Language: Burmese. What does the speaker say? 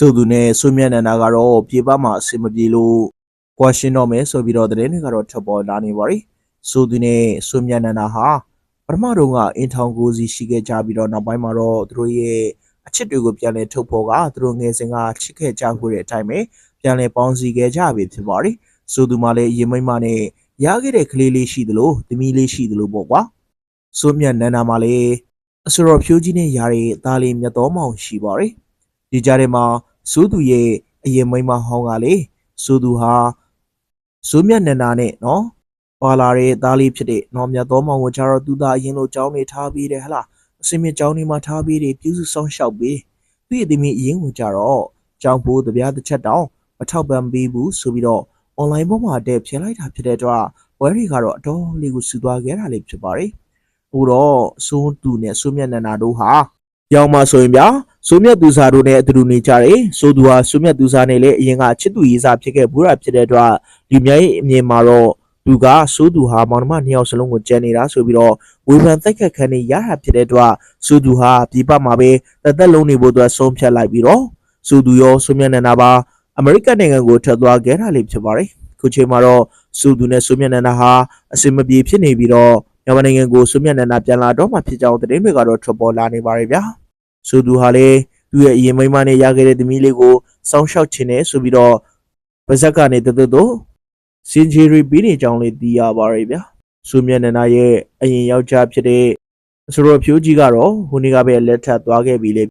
ဆိုသူနဲ့ဆွေမြတ်နန္ဒာကတော့ပြေပမှာအဆင်မပြေလို့ကွာရှင်းတော့မယ်ဆိုပြီးတော့သတင်းတွေကတော့ထပ်ပေါ်လာနေပါပြီဆိုသူနဲ့ဆွေမြတ်နန္ဒာဟာပထမတော့ကအင်ထောင်ကိုစီရှိခဲ့ကြပြီးတော့နောက်ပိုင်းမှာတော့သူတို့ရဲ့အချစ်တွေကိုပြန်လဲထုတ်ဖော်ကသူတို့ငယ်စဉ်ကချစ်ခဲ့ကြခုတဲ့အတိုင်းပဲပြန်လဲပေါင်းစည်းခဲ့ကြပြီဖြစ်ပါတယ်ဆိုသူမှလည်းရင်မိမ့်မနဲ့ရခဲ့တဲ့ကလေးလေးရှိသလိုသမီးလေးရှိသလိုပေါ့ကွာဆွေမြတ်နန္ဒာမှလည်းအစရောဖြိုးကြီးနဲ့ရတဲ့သားလေးမြတ်တော်မောင်ရှိပါတယ်ဒီကြားထဲမှာ စိုးသူရဲ့အရင်မိန်းမဟောင်းကလေစိုးသူဟာစိုးမြတ်နန္ဒာနဲ့နော်ပါလာတဲ့သားလေးဖြစ်တဲ့နော်မြတ်တော်မောင်ကိုကျတော့သူသားအရင်လိုကြောင်းနေထားပြီးတယ်ဟလားအစင်မြကြောင်းနေမှာထားပြီးတယ်ပြုစုဆောင်ရှောက်ပြီးသူ့ရဲ့သမီးအရင်ကိုကျတော့ကြောင်းဖို့တပြားတစ်ချက်တောင်မထောက်ပံ့ပေးဘူးဆိုပြီးတော့ online ပေါ်မှာတက်ဖြေလိုက်တာဖြစ်တဲ့အတွက်ဝဲတွေကတော့အတော်လေးကိုစူသွားခဲ့တာလေးဖြစ်ပါတယ်အခုတော့စိုးသူနဲ့စိုးမြတ်နန္ဒာတို့ဟာ ရောက်မှဆိုရင်ဗျာစိုးမြတ်သူစားတို့နဲ့အတူတူနေကြတယ်ဆိုသူဟာစိုးမြတ်သူစားနဲ့လည်းအရင်ကချစ်သူရေးစားဖြစ်ခဲ့ဘူးတာဖြစ်တဲ့အတွက်လူများရဲ့အမြင်မှာတော့သူကစိုးသူဟာမောင်နှမနှစ်ယောက်စလုံးကိုကြံနေတာဆိုပြီးတော့ဝေဖန်တိုက်ခတ်ခံနေရတာဖြစ်တဲ့အတွက်စိုးသူဟာဒီပတ်မှာပဲတစ်သက်လုံးနေဖို့အတွက်ဆုံးဖြတ်လိုက်ပြီးတော့စိုးသူရောစိုးမြတ်နန္ဒာပါအမေရိကန်နိုင်ငံကိုထွက်သွားခဲ့တာလေးဖြစ်ပါတယ်ခုချိန်မှာတော့စိုးသူနဲ့စိုးမြတ်နန္ဒာဟာအစင်မပြေဖြစ်နေပြီးတော့မြန်မာနိုင်ငံကိုစိုးမြတ်နန္ဒာပြန်လာတော့မှဖြစ်ကြောင်းသတင်းတွေကတော့ထွက်ပေါ်လာနေပါတယ်ဗျာ ဆိုသူဟာလေသူ့ရဲ့အရင်မိန်းမနဲ့ရခဲ့တဲ့သမီးလေးကိုစောင်းရှောက်ခြင်းနဲ့ဆိုပြီးတော့ပါဇက်ကနေတသက်တော့စင်ဂျီရီပြီးနေကြောင်းလေးသိရပါရဲ့ဗျာဆူမြတ်နန္ဒာရဲ့အရင်ယောက်ျားဖြစ်တဲ့ဆိုတော့ဖြိုးကြီးကတော့ဟိုနေ့ကပဲလက်ထပ်သွားခဲ့ပြီလေ